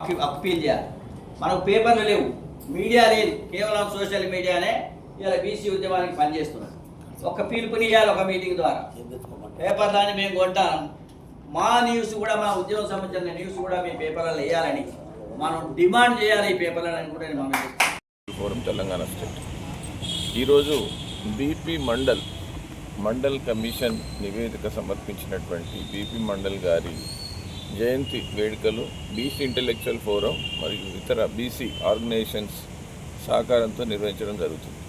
Appeal చేయాలి. మనకు పేపర్లు లేవు. మీడియా లేదు. కేవలం సోషల్ మీడియానే ఇలా బీసీ ఉద్యమానికి పనిచేస్తున్నారు. ఒక పిలుపునియాలి ఒక మీటింగ్ ద్వారా. పేపర్లని మేము కొంటాం. మా న్యూస్ కూడా మా ఉద్యోగం సంబంధించిన న్యూస్ కూడా మీ పేపర్లలో వేయాలని మనం డిమాండ్ చేయాలి ఈ పేపర్లని కూడా నేను మనం ఫోరం తెలంగాణ స్టేట్. ఈరోజు బీపీ మండల్ మండల్ కమిషన్ నివేదిక సమర్పించినటువంటి బీపీ మండల్ గారి జయంతి వేడుకలు బీసీ ఇంటెలెక్చువల్ ఫోరం మరియు ఇతర బీసీ ఆర్గనైజేషన్స్ సహకారంతో నిర్వహించడం జరుగుతుంది.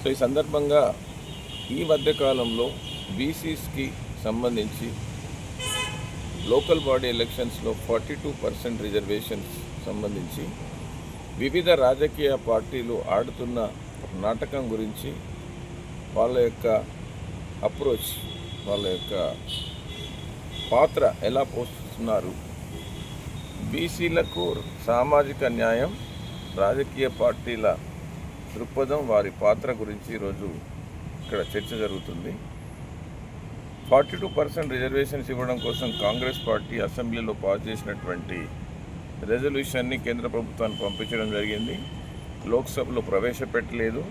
సో ఈ సందర్భంగా ఈ మధ్యకాలంలో బీసీస్కి సంబంధించి లోకల్ బాడీ ఎలక్షన్స్లో ఫార్టీ టూ పర్సెంట్ రిజర్వేషన్స్ సంబంధించి వివిధ రాజకీయ పార్టీలు ఆడుతున్న నాటకం గురించి వాళ్ళ యొక్క అప్రోచ్ వాళ్ళ యొక్క పాత్ర ఎలా పోషిస్తున్నారు బీసీలకు సామాజిక న్యాయం రాజకీయ పార్టీల దృక్పథం వారి పాత్ర గురించి ఈరోజు ఇక్కడ చర్చ జరుగుతుంది. ఫార్టీ టూ పర్సెంట్ రిజర్వేషన్స్ ఇవ్వడం కోసం కాంగ్రెస్ పార్టీ అసెంబ్లీలో పాస్ చేసినటువంటి రెజల్యూషన్ని కేంద్ర ప్రభుత్వానికి పంపించడం జరిగింది. లోక్సభలో ప్రవేశపెట్టలేదు.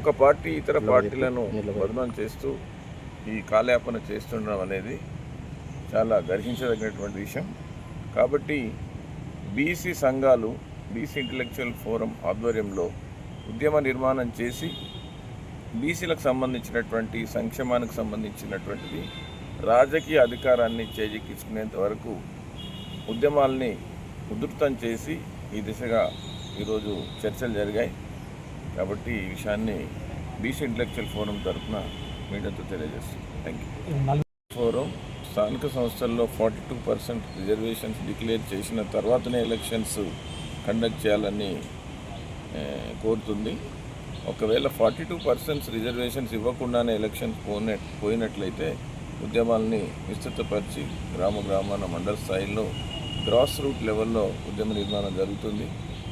ఒక పార్టీ ఇతర పార్టీలను బదనాం చేస్తూ ఈ కాలయాపన చేస్తుండడం అనేది చాలా గర్హించదగినటువంటి విషయం. కాబట్టి బీసీ సంఘాలు బీసీ ఇంటలెక్చువల్ ఫోరం ఆధ్వర్యంలో ఉద్యమ నిర్మాణం చేసి బీసీలకు సంబంధించినటువంటి సంక్షేమానికి సంబంధించినటువంటిది రాజకీయ అధికారాన్ని చేజిక్కించుకునేంత వరకు ఉద్యమాల్ని ఉధృతం చేసి ఈ దిశగా ఈరోజు చర్చలు జరిగాయి. కాబట్టి ఈ విషయాన్ని బీసీ ఇంటలెక్చువల్ ఫోరం తరఫున మీడియాతో తెలియజేస్తుంది థ్యాంక్ యూ ఫోరం స్థానిక సంస్థల్లో forty two percent reservations declare చేసిన తర్వాతనే ఎలక్షన్స్ కండక్ట్ చేయాలని కోరుతుంది. ఒకవేళ ఫార్టీ టూ పర్సెంట్స్ రిజర్వేషన్స్ ఇవ్వకుండానే ఎలక్షన్స్ పోనే పోయినట్లయితే ఉద్యమాల్ని విస్తృతపరిచి గ్రామ గ్రామాన మండల స్థాయిలో గ్రాస్ రూట్ లెవెల్లో ఉద్యమ నిర్మాణం జరుగుతుంది.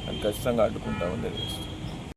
అది ఖచ్చితంగా అడ్డుకుంటామని తెలియజేస్తుంది